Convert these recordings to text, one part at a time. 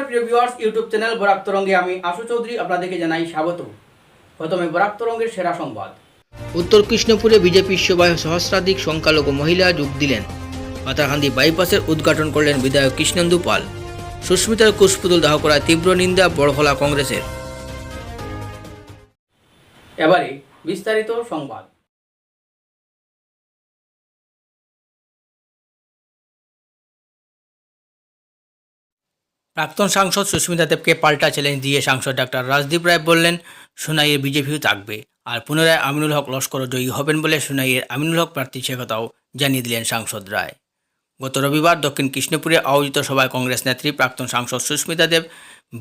নমস্কার প্রিয় viewers YouTube channel Barak তরঙ্গে আমি আশু চৌধুরী আপনাদেরকে জানাই স্বাগত প্রথমে বরাক তরঙ্গের সেরা সংবাদ। উত্তর কৃষ্ণপুরে বিজেপির সভায় সহস্রাধিক সংখ্যালঘু মহিলা যোগ দিলেন। পাতারকান্দি বাইপাসের উদ্ঘাটন করলেন বিধায়ক কৃষ্ণেন্দু পাল। সুস্মিতার কুশপুতুল দাহ করায় তীব্র নিন্দা বড়হলা কংগ্রেসের। এবারে বিস্তারিত সংবাদ। প্রাক্তন সাংসদ সুস্মিতা দেবকে পাল্টা চ্যালেঞ্জ দিয়ে সাংসদ ডাক্তার রাজদীপ রায় বললেন, সোনাইয়ের বিজেপিও থাকবে। আর পুনরায় আমিনুল হক লস্কর জয়ী হবেন বলে সোনাইয়ের আমিনুল হক প্রার্থী সে কথাও জানিয়ে দিলেন সাংসদ রায়। গত রবিবার দক্ষিণ কৃষ্ণপুরে আয়োজিত সভায় কংগ্রেস নেত্রী প্রাক্তন সাংসদ সুস্মিতা দেব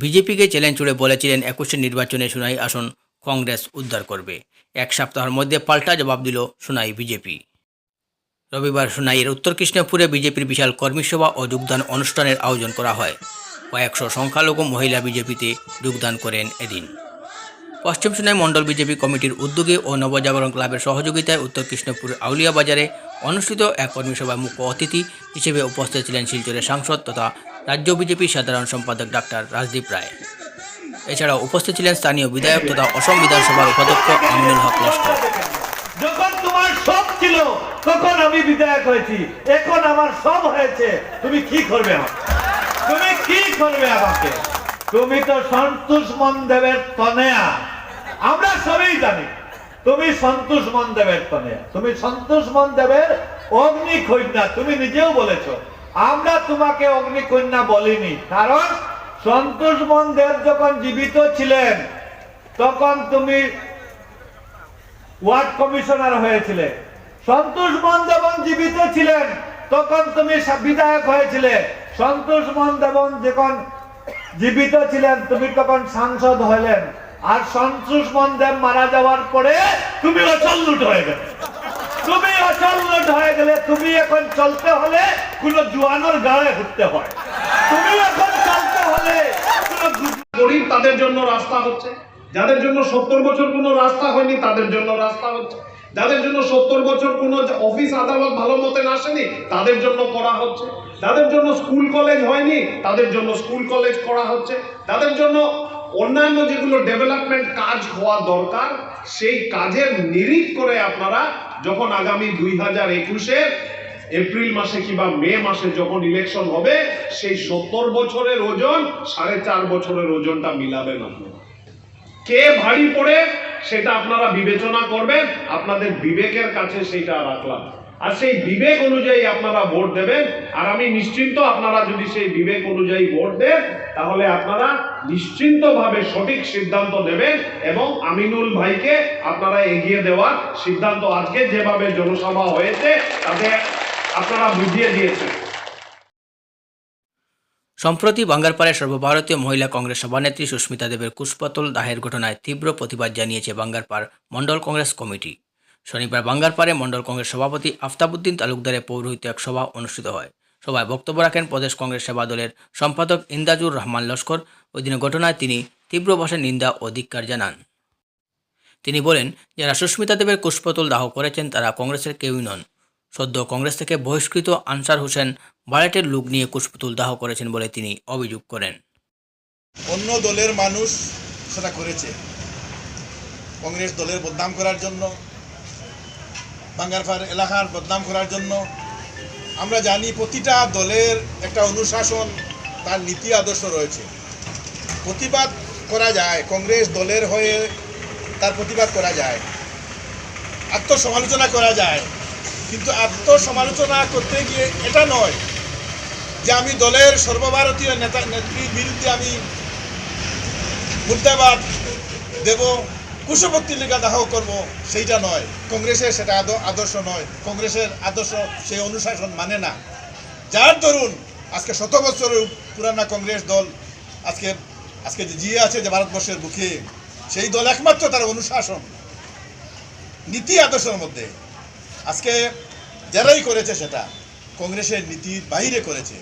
বিজেপিকে চ্যালেঞ্জ ছুড়ে বলেছিলেন, একুশে নির্বাচনে সোনাই আসন কংগ্রেস উদ্ধার করবে। এক সপ্তাহের মধ্যে পাল্টা জবাব দিল সোনাই বিজেপি। রবিবার সোনাইয়ের উত্তর কৃষ্ণপুরে বিজেপির বিশাল কর্মীসভা ও যোগদান অনুষ্ঠানের আয়োজন করা হয়। কয়েকশো সংখ্যালঘু মহিলা বিজেপিতে যোগদান করেন এদিন। পশ্চিম সোনাই মণ্ডল বিজেপি কমিটির উদ্যোগে ও নবজাগরণ ক্লাবের সহযোগিতায় উত্তর কৃষ্ণপুর আউলিয়া বাজারে অনুষ্ঠিত এক কর্মীসভায় মুখ্য অতিথি হিসেবে উপস্থিত ছিলেন শিলচরের সাংসদ তথা রাজ্য বিজেপির সাধারণ সম্পাদক ডাক্তার রাজদীপ রায়। এছাড়াও উপস্থিত ছিলেন স্থানীয় বিধায়ক তথা অসম বিধানসভার উপাধ্যক্ষ আমিনুল হক লস্কর। যখন তোমার সব ছিল, তখন আমি বিধায়ক হয়েছি। এখন আমার সব হয়েছে। তুমি কি করবে আমাকে? তুমি কি করবে আমাকে? তুমি তো সন্তোষ মন দেবের তনেয়া। আমরা সবই জানি, তুমি সন্তোষ মন দেবের তনেয়া। তুমি সন্তোষ মন দেবের অগ্নি কন্যা, তুমি নিজেও বলেছ। আমরা তোমাকে অগ্নি কন্যা বলিনি, কারণ সন্তোষ মন দেব যখন জীবিত ছিলেন, তখন তুমি ওয়ার্ড কমিশনার হয়েছিলে। সন্তোষ মন দেবন জীবিত ছিলেন, তখন তুমি বিধায়ক হয়েছিলে। সন্তোষ মন দেবন যখন জীবিত ছিলেন, তুমি তখন সাংসদ হলেন। আর সন্তোষ মন দেব মারা যাওয়ার পরে তুমি অচল লুট হয়ে গেলে। তুমি অচল লুট হয়ে গেলে, তুমি এখন চলতে হলে কোন জুয়ানোর গায়ে ঘুরতে হয়। তুমি এখন চলতে হলে গরিব তাদের জন্য রাস্তা হচ্ছে। যাদের জন্য সত্তর বছর কোনো রাস্তা হয়নি, তাদের জন্য রাস্তা হচ্ছে। যাদের জন্য সত্তর বছর কোনো অফিস আদালত ভালো মতন আসেনি, তাদের জন্য করা হচ্ছে। যাদের জন্য স্কুল কলেজ হয়নি, তাদের জন্য স্কুল কলেজ করা হচ্ছে। তাদের জন্য অন্যান্য যেগুলো ডেভেলপমেন্ট কাজ হওয়া দরকার, সেই কাজের নিরিখ করে আপনারা যখন আগামী দুই হাজার একুশের এপ্রিল মাসে কিংবা মে মাসে যখন ইলেকশন হবে, সেই সত্তর বছরের ওজন, সাড়ে চার বছরের ওজনটা মিলাবেন আপনারা। কে ভারী পড়ে সেটা আপনারা বিবেচনা করবেন, আপনাদের বিবেকের কাছে সেটা রাখলাম আর সেই বিবেক অনুযায়ী আপনারা ভোট দেবেন। আর আমি নিশ্চিন্ত আপনারা যদি সেই বিবেক অনুযায়ী ভোট দেন, তাহলে আপনারা নিশ্চিন্তভাবে সঠিক সিদ্ধান্ত নেবেন এবং আমিনুল ভাইকে আপনারা এগিয়ে দেওয়ার সিদ্ধান্ত আজকে যেভাবে জনসভা হয়েছে, তাতে আপনারা বুঝিয়ে দিয়েছেন। সম্প্রতি বাঙ্গারপাড়ায় সর্বভারতীয় মহিলা কংগ্রেস সভানেত্রী সুস্মিতা দেবের কুশপাতল দাহের ঘটনায় তীব্র প্রতিবাদ জানিয়েছে বাঙ্গারপাড় মণ্ডল কংগ্রেস কমিটি। শনিবার বাঙ্গারপাড়ে মণ্ডল কংগ্রেস সভাপতি আফতাবুদ্দিন তালুকদারের পৌরোহিত্য এক সভা অনুষ্ঠিত হয়। সভায় বক্তব্য রাখেন প্রদেশ কংগ্রেস সেবা দলের সম্পাদক ইন্দাজুর রহমান লস্কর। ওই দিনের ঘটনায় তিনি তীব্র ভাষায় নিন্দা ও ধিক্কার জানান। তিনি বলেন, যারা সুস্মিতা দেবের কুশপতল দাহ করেছেন, তারা কংগ্রেসের কেউই নন। সদ্য কংগ্রেস থেকে বহিষ্কৃত আনসার হোসেন বারেটের লুক নিয়ে কুশপুতুল দাহ করেছেন বলে তিনি অভিযোগ করেন। অন্য দলের মানুষ সেটা করেছে। কংগ্রেস দলের বদনাম করার জন্য বাঙ্গারপাড় এলাকার বদনাম করার জন্য। আমরা জানি প্রতিটা দলের একটা অনুশাসন, তার নীতি আদর্শ রয়েছে। প্রতিবাদ করা যায়, কংগ্রেস দলের হয়ে তার প্রতিবাদ করা যায়। আত্মসমালোচনা করা যায়। কিন্তু আত্মসমালোচনা করতে গিয়ে এটা নয় যে আমি দলের সর্বভারতীয় নেতা, নেত্রীর বিরুদ্ধে আমি মুদ্রাবাদ দেব। কুশপত্রিকা দাহ করব, সেইটা নয়। কংগ্রেসের সেটা আদ- আদর্শ নয়। কংগ্রেসের আদর্শ সেই অনুশাসন মানে না। যার দরুন আজকে শত বছরের পুরানা কংগ্রেস দল আজকে আজকে যে জিয়ে আছে যে ভারতবর্ষের বুকে, সেই দল একমাত্র তার অনুশাসন। নীতি আদর্শের মধ্যে। আজকে যারাই করেছে সেটা, কংগ্রেসের নীতির বাইরে করেছে।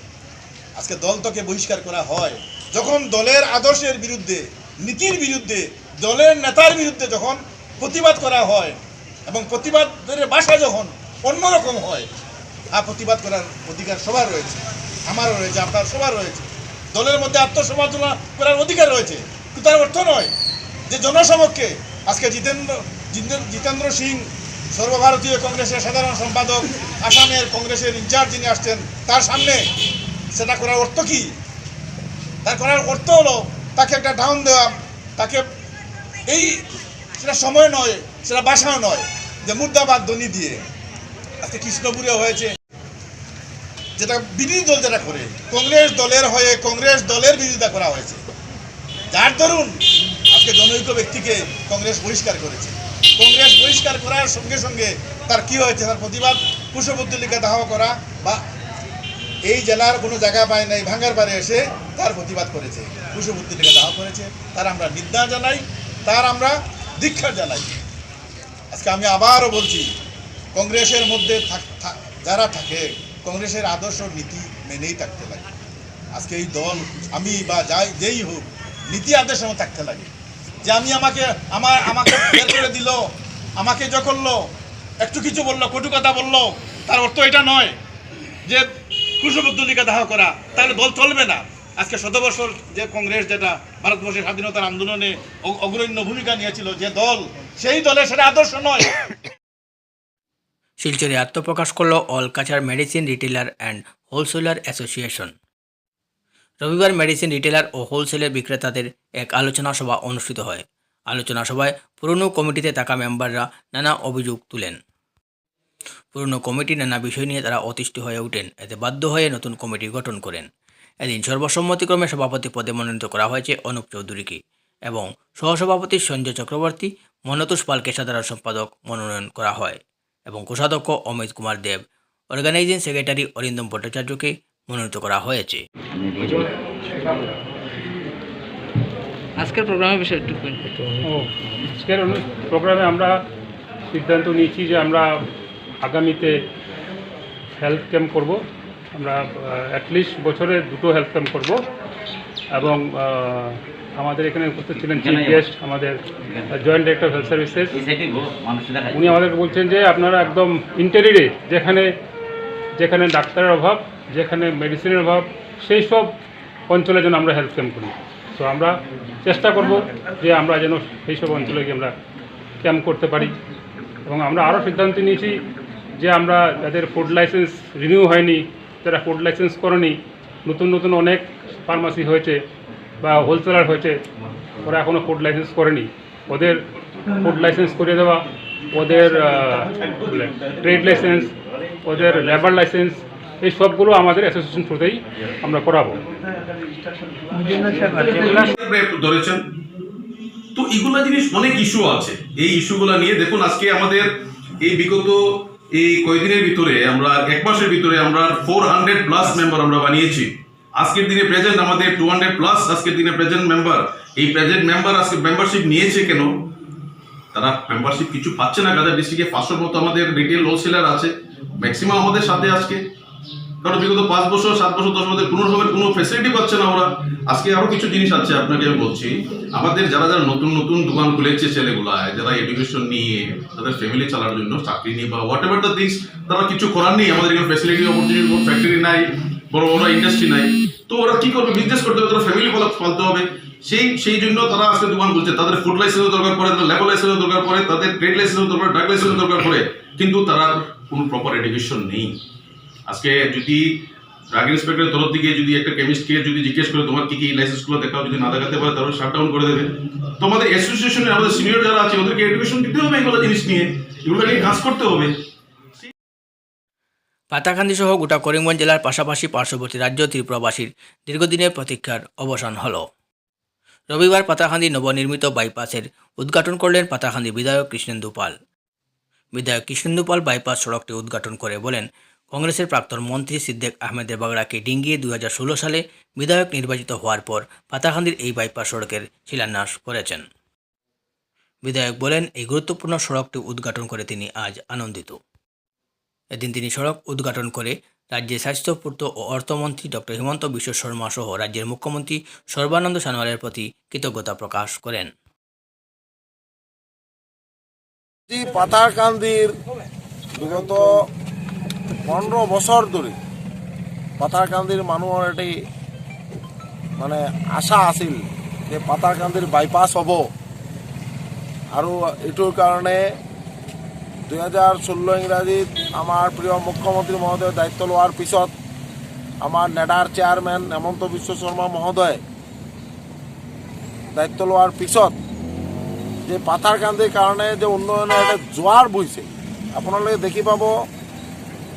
আজকে দল তোকে বহিষ্কার করা হয়। যখন দলের আদর্শের বিরুদ্ধে, নীতির বিরুদ্ধে দলের নেতার বিরুদ্ধে যখন প্রতিবাদ করা হয় এবং প্রতিবাদের ভাষা যখন অন্যরকম হয় আর প্রতিবাদ করার অধিকার সবার রয়েছে, আমারও রয়েছে, আপনার সবার রয়েছে। দলের মধ্যে আত্মসমালোচনা করার অধিকার রয়েছে, কিন্তু তার অর্থ নয় যে জনসমক্ষে আজকে জিতেন্দ্র জিতেন্দ্র- জিতেন্দ্র সিং সর্বভারতীয় কংগ্রেসের সাধারণ সম্পাদক, আসামের কংগ্রেসের ইনচার্জ যিনি আসছেন, তার সামনে সেটা করার অর্থ কি? তার করার অর্থ হলো তাকে একটা ডাউন দেওয়া, তাকে এই সেটা সময় নয়, সেটা বাসাও নয়, যে মুদ্রাবাদ ধ্বনি দিয়ে। আজকে কৃষ্ণপুরে হয়েছে। যেটা বিরোধী দল যেটা করে, কংগ্রেস দলের হয়ে কংগ্রেস দলের বিরোধিতা করা হয়েছে। যার ধরুন আজকে জনৈক ব্যক্তিকে কংগ্রেস বহিষ্কার করেছে। কংগ্রেস বহিষ্কার করার সঙ্গে সঙ্গে তার কি হয়েছে, তার প্রতিবাদ কুশপুত্তলিকা দাহ করা বা এই জেলার কোনো জায়গা পায় নাই, ভাঙ্গার পারে এসে তার প্রতিবাদ করেছে কুশপুত্তলিকা দাহ করেছে। তার আমরা নিন্দা জানাই তার আমরা দীক্ষা জানাই। আজকে আমি আবারও বলছি, কংগ্রেসের মধ্যে যারা থাকে, কংগ্রেসের আদর্শ নীতি মেনেই থাকতে লাগে। আজকে এই দল, আমি বা যাই, যেই হোক, নীতি আদর্শ থাকতে লাগে। যে আমি আমাকে, আমার, আমাকে বের করে দিল, আমাকে যা করল, একটু কিছু বলল, কটু কথা বলল, তার অর্থ এটা নয় যে কুশপুত্তলিকা দাহ করা, তাহলে দল চলবে না। আজকে শত বছর যে কংগ্রেস যেটা ভারতবর্ষের স্বাধীনতার আন্দোলনে অগ্রণ্য ভূমিকা নিয়েছিল, যে দল, সেই দলের সেটা আদর্শ নয়। শিলচরে আত্মপ্রকাশ করল All Cachar Medicine Retailer and Wholesaler Association. রবিবার মেডিসিন রিটেলার ও হোলসেলের বিক্রেতাদের এক আলোচনা সভা অনুষ্ঠিত হয়। আলোচনা সভায় পুরনো কমিটিতে থাকা মেম্বাররা নানা অভিযোগ তুলেন। পুরনো কমিটি নানা বিষয় নিয়ে তারা অতিষ্ঠ হয়ে ওঠেন। এতে বাধ্য হয়ে নতুন কমিটি গঠন করেন। এদিন সর্বসম্মতিক্রমে সভাপতি পদে মনোনীত করা হয়েছে অনুপ চৌধুরীকে এবং সহসভাপতি সঞ্জয় চক্রবর্তী মনতোষ পালকে সাধারণ সম্পাদক মনোনয়ন করা হয় এবং কোষাধ্যক্ষ অমিত কুমার দেব অর্গানাইজিং সেক্রেটারি অরিন্দম ভট্টাচার্যকে মনোনীত করা হয়েছে। আজকের প্রোগ্রামের বিষয়ে একটু আজকের প্রোগ্রামে আমরা সিদ্ধান্ত নিয়েছি যে আমরা আগামীতে হেলথ ক্যাম্প করব। আমরা অ্যাটলিস্ট বছরে দুটো হেলথ ক্যাম্প করব। এবং আমাদের এখানে উপস্থিত ছিলেন চিফ গেস্ট আমাদের জয়েন্ট ডিরেক্টর হেলথ সার্ভিসেস উনি আমাদেরকে বলছেন যে আপনারা একদম ইন্টেরিরে যেখানে যেখানে ডাক্তারের অভাব যেখানে মেডিসিনের অভাব সেই সব অঞ্চলে যেন আমরা হেলথ ক্যাম্প করি। তো আমরা চেষ্টা করব যে আমরা যেন সেই সব অঞ্চলে গিয়ে আমরা ক্যাম্প করতে পারি। এবং আমরা আরও সিদ্ধান্ত নিয়েছি যে আমরা যাদের ফুড লাইসেন্স রিনিউ হয়নি যারা ফুড লাইসেন্স করেনি, নতুন নতুন অনেক ফার্মাসি হয়েছে বা হোলসেলার হয়েছে, ওরা এখনও ফুড লাইসেন্স করেনি। ওদের ফুড লাইসেন্স করে দেওয়া, ওদের ট্রেড লাইসেন্স ওদের লেবার লাইসেন্স এই সবগুলো আমাদের অ্যাসোসিয়েশন থ্রুতেই আমরা করাবো। ধরেছেন। তো এগুলা জিনিস অনেক ইস্যু আছে। এই ইস্যুগুলা নিয়ে দেখুন, আজকে আমাদের এই বিগত এই কয়েকদিনের ভিতরে আমরা এক মাসের ভিতরে আমরা ফোর হান্ড্রেড প্লাস মেম্বার আমরা বানিয়েছি। আজকের দিনে প্রেজেন্ট আমাদের টু হান্ড্রেড প্লাস আজকের দিনে প্রেজেন্ট মেম্বার এই প্রেজেন্ট মেম্বার আজকে মেম্বারশিপ নিয়েছে কেন? তারা মেম্বারশিপ কিছু পাচ্ছে না, গাজা ডিস্ট্রিক্টে পাঁচশোর মতো আমাদের রিটেল হোলসেলার আছে। ম্যাক্সিমাম আমাদের সাথে আজকে। কারণ বিগত পাঁচ বছর, সাত বছর, দশ বছর কোনো রকমের কোনো ফেসিলিটি পাচ্ছে না ওরা। আজকে আরও কিছু জিনিস আছে আপনাকে আমি বলছি। আমাদের যারা যারা নতুন নতুন দোকান খুলেছে ছেলেগুলায়, যারা এডুকেশন নিয়ে, তাদের ফ্যামিলি চালানোর জন্য, চাকরি নিয়ে বা হোয়াট এভার দ্য থিংস তারা কিছু করার নেই। আমাদের এখানে ফ্যাসিলিটি অপরচুনিটি কোনো ফ্যাক্টরি নাই, বড় বড় ইন্ডাস্ট্রি নাই। তো ওরা কি করবে? বিজনেস করতে হবে, তারা ফ্যামিলি পালতে হবে। সেই সেই জন্য তারা আজকে দোকান খুলছে। তাদের ফুড লাইসেন্সের দরকার পড়ে, তাদের লেবার লাইসেন্সের দরকার পড়ে, তাদের ট্রেড লাইসেন্সের দরকার ড্রাগ লাইসেন্সের দরকার পড়ে। কিন্তু তারা কোনো প্রপার এডুকেশন নেই। আজকে যদি ড্রাগ ইন্সপেক্টরের তরফ থেকে যদি একটা কেমিস্টকে যদি জিজ্ঞেস করে তোমার কি কি লাইসেন্সগুলো দেখাও, যদি না দেখাতে পারে তাহলে শাট ডাউন করে দেবে। তো আমাদের অ্যাসোসিয়েশনে আমাদের সিনিয়র যারা আছে, ওদেরকে এডুকেশন দিতে হবে এগুলো জিনিস নিয়ে। এগুলো নিয়ে কাজ করতে হবে। পাতাকান্দি সহ গোটা করিমগঞ্জ জেলার পাশাপাশি পার্শ্ববর্তী রাজ্য ত্রিপুরাবাসীর দীর্ঘদিনের প্রতীক্ষার অবসান হল। রবিবার পাতাকান্দি নবনির্মিত বাইপাসের উদ্ঘাটন করলেন পাতাকান্দি বিধায়ক কৃষ্ণেন্দু পাল। বিধায়ক কৃষ্ণেন্দু পাল বাইপাস সড়কটি উদ্ঘাটন করে বলেন কংগ্রেসের প্রাক্তন মন্ত্রী সিদ্দেক আহমেদের বাগড়াকে ডিঙ্গিয়ে দু হাজার ষোলো সালে বিধায়ক নির্বাচিত হওয়ার পর পাতাকান্দির এই বাইপাস সড়কের শিলান্যাস করেছেন। বিধায়ক বলেন, এই গুরুত্বপূর্ণ সড়কটি উদ্ঘাটন করে তিনি আজ আনন্দিত। এদিন তিনি সড়ক উদ্ঘাটন করে রাজ্যের স্বাস্থ্য পূর্ত ও অর্থমন্ত্রী ডক্টর হিমন্ত বিশ্ব শর্মা সহ রাজ্যের মুখ্যমন্ত্রী সর্বানন্দ সোনোয়ালের প্রতি কৃতজ্ঞতা প্রকাশ করেন। জি পাতারকান্দির বিগত পনেরো বছর ধরে পাতারকান্দির মানুহৰ এটি মানে আশা আছিল যে পাতাৰকান্দিৰ বাইপাছ হ'ব। আৰু এইটোৰ কাৰণে দুহেজাৰ ষোল্ল ইংৰাজীত আমাৰ প্ৰিয় মুখ্যমন্ত্ৰী মহোদয় দায়িত্ব লোৱাৰ পিছত আমাৰ নেডাৰ চেয়াৰমেন হেমন্ত বিশ্ব শৰ্মা মহোদয় দায়িত্ব লোৱাৰ পিছত যে পাথাৰকান্দিৰ কাৰণে যে উন্নয়নৰ এটা জোৱাৰ বৈছে আপোনালোকে দেখি পাব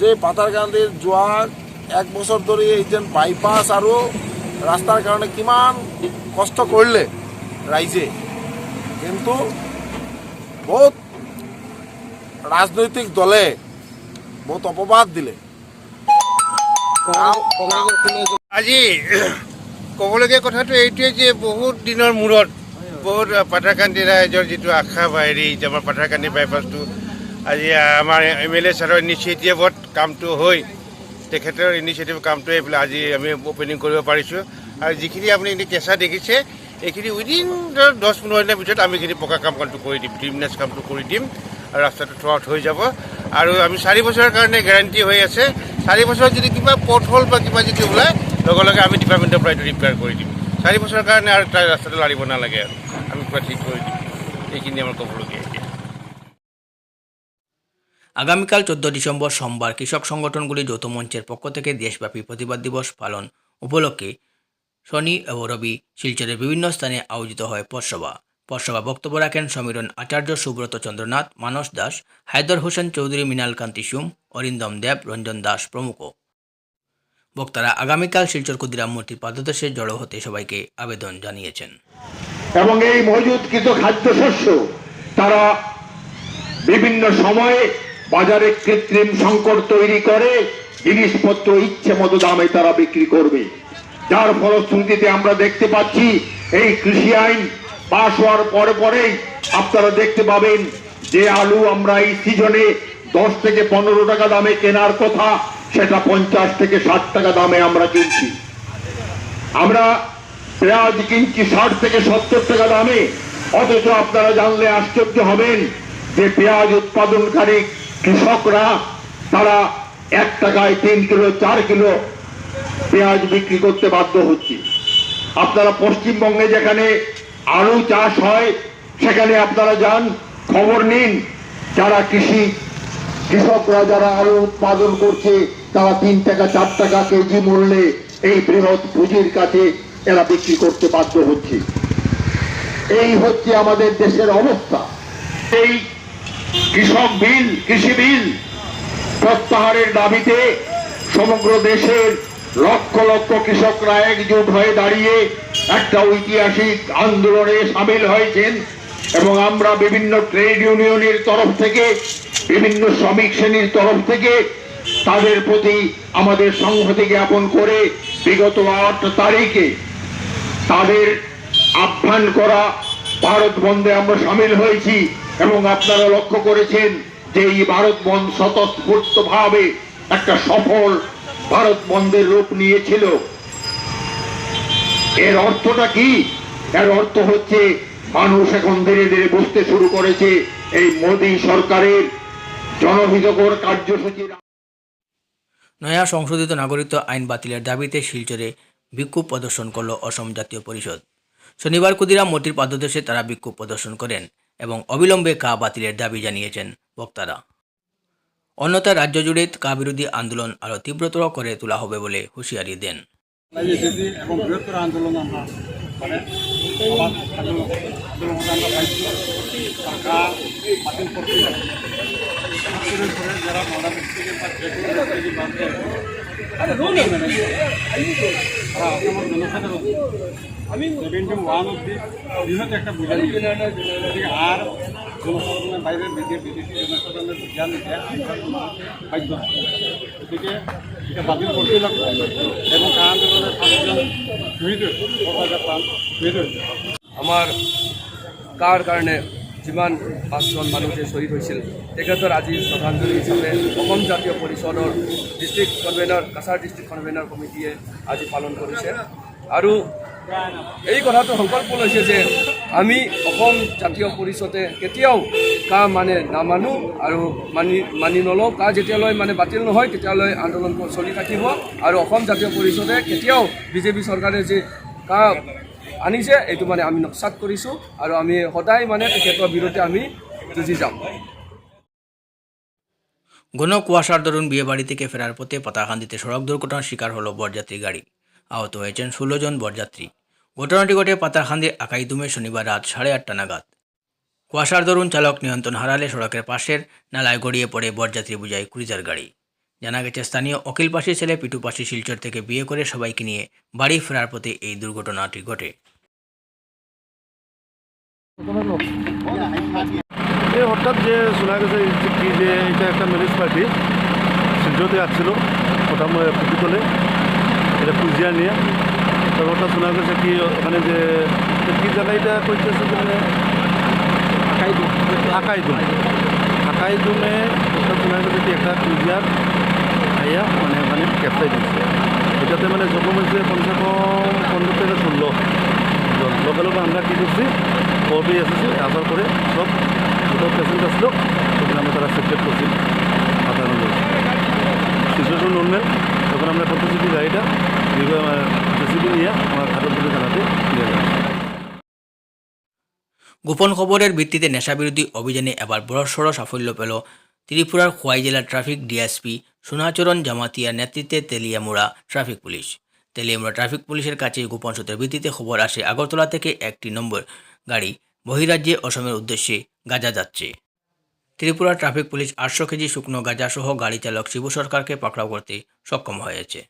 যে পাথাৰকান্দিৰ যোৱা এক বছৰ ধৰি এই যেন বাইপাছ আৰু ৰাস্তাৰ কাৰণে কিমান কষ্ট কৰিলে ৰাইজে কিন্তু বহুত ৰাজনৈতিক দলে বহুত অপবাদ দিলে। আজি ক'বলগীয়া কথাটো এইটোৱে যে বহুত দিনৰ মূৰত বহুত পাথাৰকান্দি ৰাইজৰ যিটো আশা বা হেৰি যে আমাৰ পাথাৰকান্দি বাইপাছটো আজি আমাৰ এম এল এ ছাৰৰ ইনিচিয়েটিভত কামটো হৈ, তেখেতৰ ইনিচিয়েটিভ কামটো এইফালে আজি আমি অ'পেনিং কৰিব পাৰিছোঁ। আৰু যিখিনি আপুনি কেঁচা দেখিছে, এইখিনি উইদিন দহ পোন্ধৰ দিনৰ ভিতৰত আমি এইখিনি পকা কাম কামটো কৰি দিম ড্ৰিমনেছ কামটো কৰি দিম, আৰু ৰাস্তাটো থ্ৰট হৈ যাব। আৰু আমি চাৰি বছৰৰ কাৰণে গেৰাণ্টি হৈ আছে, চাৰি বছৰত যদি কিবা পথ হ'ল বা কিবা যদি ওলায়, লগে লগে আমি ডিপাৰ্টমেণ্টৰ পৰা এইটো ৰিপেয়াৰ কৰি দিম। চাৰি বছৰৰ কাৰণে আৰু তাৰ ৰাস্তাটো লাৰিব নালাগে আৰু। আমি পুৰা ঠিক কৰি দিম। এইখিনি আমাৰ ক'বলগীয়া। আগামীকাল চোদ্দ ডিসেম্বর সোমবার কৃষক সংগঠনগুলি যৌথ মঞ্চের পক্ষ থেকে দেশব্যাপী প্রতিবাদ দিবস পালন উপলক্ষে শনি ও রবি শিলচরের বিভিন্ন স্থানে আয়োজিত হয় পথসভা। পথসভা বক্তব্য রাখেন সমীরণ আচার্য সুব্রত চন্দ্রনাথ, মানস দাস, হায়দর হোসেন চৌধুরী, মৃণাল কান্তি সুম, অরিন্দম দেব, রঞ্জন দাস প্রমুখ। বক্তারা আগামীকাল শিলচর ক্ষুদিরাম মূর্তির পাদদেশে জড়ো হতে সবাইকে আবেদন জানিয়েছেন। এবং এই মজুদকৃত খাদ্যশস্য তারা বিভিন্ন সময়ে বাজারে কৃত্রিম সংকট তৈরি করে, জিনিসপত্র ইচ্ছে মতো দামে তারা বিক্রি করবে। যার ফলশ্রুতিতে আমরা দেখতে পাচ্ছি, এই কৃষি আইন পাশ হওয়ার পরে পরেই আপনারা দেখতে পাবেন যে আলু আমরা এই সিজনে দশ থেকে পনেরো টাকা দামে কেনার কথা, সেটা পঞ্চাশ থেকে ষাট টাকা দামে আমরা কিনছি। আমরা পেঁয়াজ কিনছি ষাট থেকে সত্তর টাকা দামে। অথচ আপনারা জানলে আশ্চর্য হবেন যে পেঁয়াজ উৎপাদনকারী কৃষকরা তারা এক টাকায় তিন কিলো, চার কিলো পেঁয়াজ বিক্রি করতে বাধ্য হচ্ছে। আপনারা পশ্চিমবঙ্গে যেখানে আলু চাষ হয়, সেখানে আপনারা যান, খবর নিন। যারা কৃষি, কৃষকরা যারা আলু উৎপাদন করছে, তারা তিন টাকা, চার টাকা কেজি মূল্যে এই বৃহৎ পুঁজির কাছে এরা বিক্রি করতে বাধ্য হচ্ছে। এই হচ্ছে আমাদের দেশের অবস্থা। এই কৃষক বিল, কৃষি বিল প্রত্যাহারের দাবিতে সমগ্র দেশের লক্ষ লক্ষ কৃষকরা একজোট হয়ে দাঁড়িয়ে একটা ঐতিহাসিক আন্দোলনে সামিল হয়েছেন এবং আমরা বিভিন্ন ট্রেড ইউনিয়নের তরফ থেকে, বিভিন্ন শ্রমিক শ্রেণির তরফ থেকে তাদের প্রতি আমাদের সংহতি জ্ঞাপন করে বিগত আট তারিখে তাদের আহ্বান করা ভারত বন্ধে আমরা সামিল হয়েছি। এবং আপনারা লক্ষ্য করেছেন যে এই ভারত বন্ধ স্বতঃস্ফূর্ত ভাবে একটা সফল ভারত বন্ধের রূপ নিয়েছিল। এর অর্থটা কি? এর অর্থ হচ্ছে, মানুষ এখন ধীরে ধীরে বুঝতে শুরু করেছে, এই মোদী সরকারের জনহিতকর কার্যসূচির নয়া সংশোধিত নাগরিকত্ব আইন বাতিলের দাবিতে শিলচরে বিক্ষোভ প্রদর্শন করল অসম জাতীয় পরিষদ। শনিবার ক্ষুদিরাম মূর্তির পাদদেশে তারা বিক্ষোভ প্রদর্শন করেন। এবং অবিলম্বে কা বাতিলের দাবি জানিয়েছেন বক্তারা। অন্যথায় রাজ্য জুড়ে কা বিরোধী আন্দোলন আরও তীব্রতর করে তোলা হবে বলে হুঁশিয়ারি দেন। জনসাধারণ সেভেন্টি ওয়ান অব্দি পাঁচজন শহীদ শহীদ হয়েছে। আমাৰ কাৰ কাৰণে যিমান পাঁচজন মানুহ যে শ্বহীদ তেখেতৰ আজি শ্ৰদ্ধাঞ্জলি হিচাপে অসম জাতীয় পৰিষদৰ district convener Cachar district convener কমিটিয়ে আজি পালন কৰিছে। আৰু এই কথাটো সংকল্প লৈছে যে আমি অসম জাতীয় পৰিষদে কেতিয়াও কা মানে নামানো আৰু মানি মানি নলওঁ। কা যেতিয়ালৈ মানে বাতিল নহয়, তেতিয়ালৈ আন্দোলন চলি থাকিব। আৰু অসম জাতীয় পৰিষদে কেতিয়াও বিজেপি চৰকাৰে যি কা আনিছে, এইটো মানে আমি নক্সাত কৰিছোঁ। আৰু আমি সদায় মানে তেখেতৰ বিৰুদ্ধে আমি যুঁজি যাম। ঘন কুয়াশার দরুন বিয়েবাড়ি থেকে ফেরার পথে পাতাকান্দিতে সড়ক দুর্ঘটনার শিকার হলো বরযাত্রী গাড়ি। আহত হয়েছেন ষোলো জন বরযাত্রী ঘটনাটি ঘটে পাতারখান্দির আকাইদুমে শনিবার রাত সাড়ে আটটা নাগাদ। কুয়াশার দরুন চালক নিয়ন্ত্রণ হারালে সড়কের পাশের নালায় গড়িয়ে পড়ে বরযাত্রী বুঝায় ক্রুজার গাড়ি। জানা গেছে, স্থানীয় অখিলপাশি ছেলে পিটুপাশি শিলচর থেকে বিয়ে করে সবাইকে নিয়ে বাড়ি ফেরার পথে এই দুর্ঘটনাটি ঘটে। হঠাৎ যে শোনা গেছে যে এটা একটা ম্যারেজ পার্টি শিলচরতে আসছিল ওটা পুকুতলে এটা নিয়ে। ওটা শোনা গেছে কি ওখানে যে কি জায়গা এটা কইতেছে মানে আকাইদুম আকাইদুমে ওটা শোনা গেছে কি একটা কুজিয়ার আইয়া মানে ওখানে ক্যাপচাই দিচ্ছে এটাতে মানে জখম হয়েছে কমসে কম পনেরো থেকে ষোলো। লগে লগে আমরা কী করছি? ওবি এসেছি? আসার পরে সব দুটো পেশেন্ট আসলো তখন আমরা তারা সেপারেট করছি। সাধারণ সিচুয়েশন নর্মাল তখন আমরা করতেছি গাড়িটা? গোপন খবরের ভিত্তিতে নেশাবিরোধী অভিযানে এবার বড়সড় সাফল্য পেল ত্রিপুরার খোয়াই জেলার ট্রাফিক ডিএসপি সোনাচরণ জামাতিয়ার নেতৃত্বে Teliamura traffic police. Teliamura traffic পুলিশের কাছে গোপন সূত্রের ভিত্তিতে খবর আসে, আগরতলা থেকে একটি নম্বর গাড়ি বহিরাজ্যে অসমের উদ্দেশ্যে গাজা যাচ্ছে। ত্রিপুরা ট্রাফিক পুলিশ আটশো কেজি শুকনো গাঁজা সহ গাড়ি চালক শিবু সরকারকে পাকড়াও করতে সক্ষম হয়েছে।